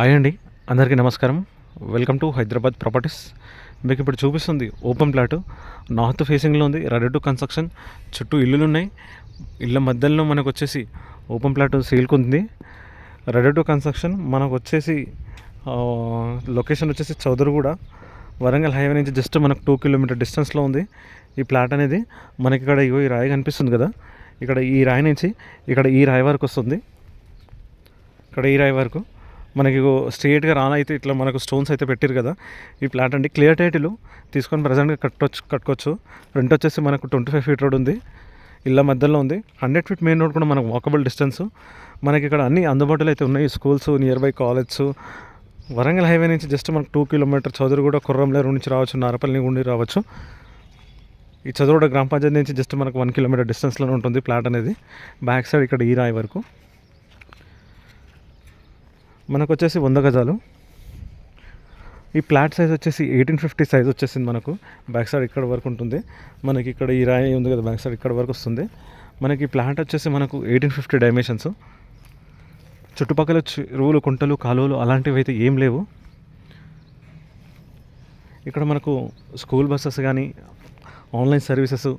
Hi అండి. అందరికీ నమస్కారం. Welcome to Hyderabad properties. మీకు ఇప్పుడు చూపిస్తుంది ఓపెన్ ప్లాట్. నార్త్ ఫేసింగ్లో ఉంది రెడీ టు కన్స్ట్రక్షన్. చుట్టూ ఇల్లులు ఉన్నాయి ఇళ్ళ మధ్యలో మనకు వచ్చేసి ఓపెన్ ప్లాట్ సీల్కుంది. ఉంది రెడీ టు కన్స్ట్రక్షన్ మనకు వచ్చేసి లొకేషన్ వచ్చేసి చౌదరిగూడ. వరంగల్ హైవే నుంచి జస్ట్ మనకు టూ కిలోమీటర్ డిస్టెన్స్లో ఉంది ఈ ప్లాట్ అనేది. మనకి ఇక్కడ ఇగో ఈ రాయి కనిపిస్తుంది కదా. ఇక్కడ ఈ రాయి నుంచి ఇక్కడ ఈ రాయి వరకు వస్తుంది ఇక్కడ ఈ రాయి వరకు. మనకి స్ట్రేట్గా రానైతే అయితే ఇట్లా మనకు స్టోన్స్ అయితే పెట్టారు కదా ఈ ప్లాట్ అండి. క్లియర్ టైటిల్ తీసుకొని ప్రజెంట్గా కట్టొచ్చు కట్టుకోవచ్చు. రెంట్ వచ్చేసి మనకు ట్వంటీ ఫైవ్ ఫీట్ రోడ్ ఉంది ఇళ్ళ మధ్యలో ఉంది. హండ్రెడ్ ఫీట్ మెయిన్ రోడ్ కూడా మనకు వాకబుల్ డిస్టెన్స్. మనకి ఇక్కడ అన్ని అందుబాటులో అయితే ఉన్నాయి schools near by college Warangal highway నుంచి జస్ట్ మనకు టూ కిలోమీటర్ చదువుగూడ కుర్రంలేరు నుంచి రావచ్చు నారపల్లి గుండి రావచ్చు. ఈ చదువుడ గ్రామ పంచాయతీ నుంచి జస్ట్ మనకు వన్ కిలోమీటర్ డిస్టెన్స్లో ఉంటుంది ప్లాట్ అనేది. బ్యాక్ సైడ్ ఇక్కడ ఈ రాయి వరకు. మనకు వచ్చేసి వంద గజాలు. ఈ ప్లాట్ సైజ్ వచ్చేసి ఎయిటీన్ ఫిఫ్టీ సైజ్ వచ్చేసింది మనకు. బ్యాక్ సైడ్ ఇక్కడ వరకు ఉంటుంది. మనకి ఇక్కడ ఈ రాయి ఉంది కదా బ్యాక్ సైడ్ ఇక్కడ వరకు వస్తుంది. మనకి ఈ ప్లాట్ వచ్చేసి మనకు ఎయిటీన్ ఫిఫ్టీ డైమెన్షన్స్ చుట్టుపక్కల చెరువులు కుంటలు కాలువలు అలాంటివి అయితే ఏం లేవు. ఇక్కడ మనకు స్కూల్ బస్సెస్ కానీ ఆన్లైన్ సర్వీసెస్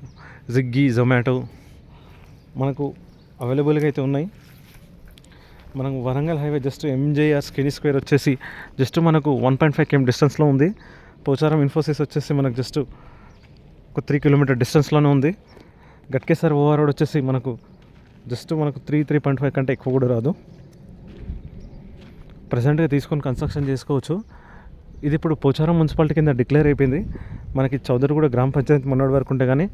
జిగ్గీ జొమాటో మనకు అవైలబుల్గా అయితే ఉన్నాయి. మనం Warangal highway just MJR skinny square వచ్చేసి జస్ట్ మనకు వన్ పాయింట్ ఫైవ్ కేఎం డిస్టెన్స్లో ఉంది. పోచారం ఇన్ఫోసిస్ వచ్చేసి మనకు జస్ట్ ఒక త్రీ కిలోమీటర్ డిస్టెన్స్లోనే ఉంది. గట్కేసర్ ఓవర్ రోడ్ వచ్చేసి మనకు జస్ట్ మనకు త్రీ త్రీ పాయింట్ ఫైవ్ కంటే ఎక్కువ కూడా రాదు. ప్రజెంట్గా తీసుకొని కన్స్ట్రక్షన్ చేసుకోవచ్చు. ఇది ఇప్పుడు పోచారం మున్సిపాలిటీ కింద డిక్లేర్ అయిపోయింది. మనకి చౌదరి కూడా గ్రామ పంచాయతీ మొన్నటి వరకు ఉంటే కానీ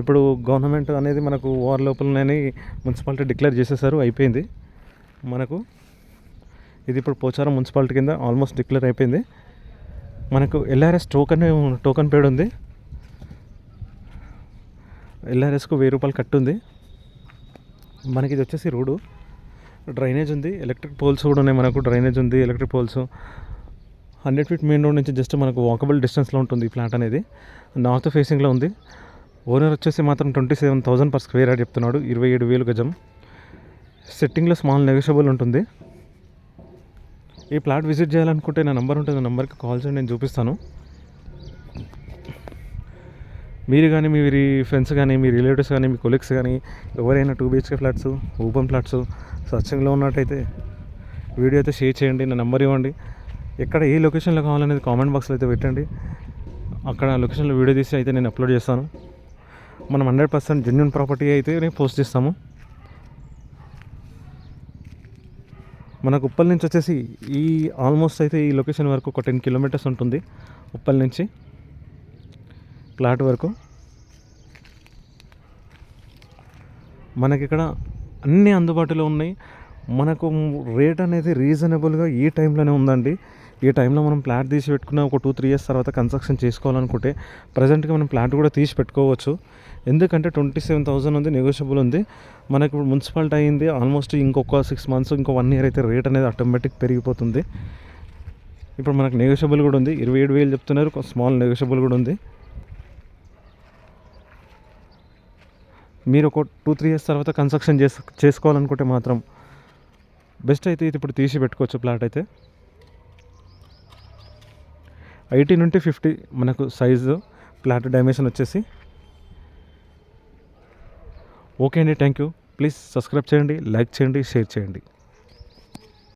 ఇప్పుడు గవర్నమెంట్ అనేది మనకు ఓవర్ లోపలనే మున్సిపాలిటీ డిక్లేర్ చేసేసారు అయిపోయింది. మనకు ఇది ఇప్పుడు పోచారం మున్సిపాలిటీ కింద ఆల్మోస్ట్ డిక్లేర్ అయిపోయింది. మనకు ఎల్ఆర్ఎస్ టోకన్ టోకన్ పేడ్ ఉంది. ఎల్ఆర్ఎస్కు వెయ్యి రూపాయలు కట్టుంది మనకి ఇది వచ్చేసి రోడ్డు. డ్రైనేజ్ ఉంది. ఎలక్ట్రిక్ పోల్స్ కూడా ఉన్నాయి మనకు. డ్రైనేజ్ ఉంది electric poles. Hundred feet main road నుంచి జస్ట్ మనకు వాకబుల్ డిస్టెన్స్లో ఉంటుంది ఈ ఫ్లాట్ అనేది. నార్త్ ఫేసింగ్లో ఉంది. ఓనర్ వచ్చేసి మాత్రం twenty seven thousand per square yard చెప్తున్నాడు. ఇరవై ఏడు వేలు గజం. సెట్టింగ్లో స్మాల్ నెగోషియబుల్ ఉంటుంది. ఈ ప్లాట్ విజిట్ చేయాలనుకుంటే నా నెంబర్ ఉంటుంది. నా నెంబర్కి కాల్ చేయండి నేను చూపిస్తాను. మీరు కానీ మీ ఫ్రెండ్స్ కానీ మీ రిలేటివ్స్ కానీ మీ కొలీగ్స్ కానీ ఎవరైనా two BHK flats open flats సర్చింగ్లో ఉన్నట్టయితే వీడియో అయితే షేర్ చేయండి. నా నెంబర్ ఇవ్వండి. ఎక్కడ ఏ లొకేషన్లో కావాలనేది కామెంట్ బాక్స్లో అయితే పెట్టండి. అక్కడ లొకేషన్లో వీడియో తీసి అయితే నేను అప్లోడ్ చేస్తాను. మనం హండ్రెడ్ పర్సెంట్ జెన్యున్ ప్రాపర్టీ అయితే నేను పోస్ట్ చేస్తాము. మనకు ఉప్పల్ నుంచి వచ్చేసి ఈ ఆల్మోస్ట్ అయితే ఈ లొకేషన్ వరకు ఒక టెన్ కిలోమీటర్స్ ఉంటుంది ఉప్పల్ నుంచి ప్లాట్ వరకు. మనకి ఇక్కడ అన్నీ అందుబాటులో ఉన్నాయి. మనకు రేట్ అనేది రీజనబుల్గా ఈ టైంలోనే ఉందండి. ఈ టైంలో మనం ప్లాట్ తీసి పెట్టుకున్న ఒక టూ త్రీ ఇయర్స్ తర్వాత కన్స్ట్రక్షన్ చేసుకోవాలనుకుంటే ప్రజెంట్గా మనం ప్లాట్ కూడా తీసి పెట్టుకోవచ్చు. ఎందుకంటే ట్వంటీ సెవెన్ థౌసండ్ ఉంది నెగోషియబుల్ ఉంది. మనకు ఇప్పుడు మున్సిపాలిటీ అయింది ఆల్మోస్ట్ ఇంకొక సిక్స్ మంత్స్ ఇంకో వన్ ఇయర్ అయితే రేట్ అనేది ఆటోమేటిక్ పెరిగిపోతుంది. ఇప్పుడు మనకు నెగోషియబుల్ కూడా ఉంది. ఇరవై ఏడు వేలు చెప్తున్నారు స్మాల్ నెగోషియబుల్ కూడా ఉంది. మీరు ఒక టూ త్రీ ఇయర్స్ తర్వాత కన్స్ట్రక్షన్ చేసు చేసుకోవాలనుకుంటే మాత్రం బెస్ట్ అయితే ఇది ఇప్పుడు తీసి పెట్టుకోవచ్చు ప్లాట్ అయితే. ఎయిటీ నుండి ఫిఫ్టీ మనకు సైజు ప్లాట్ డైమెన్షన్ వచ్చేసి. ఓకే అండి థ్యాంక్ యూ ప్లీజ్ సబ్స్క్రైబ్ చేయండి లైక్ చేయండి షేర్ చేయండి.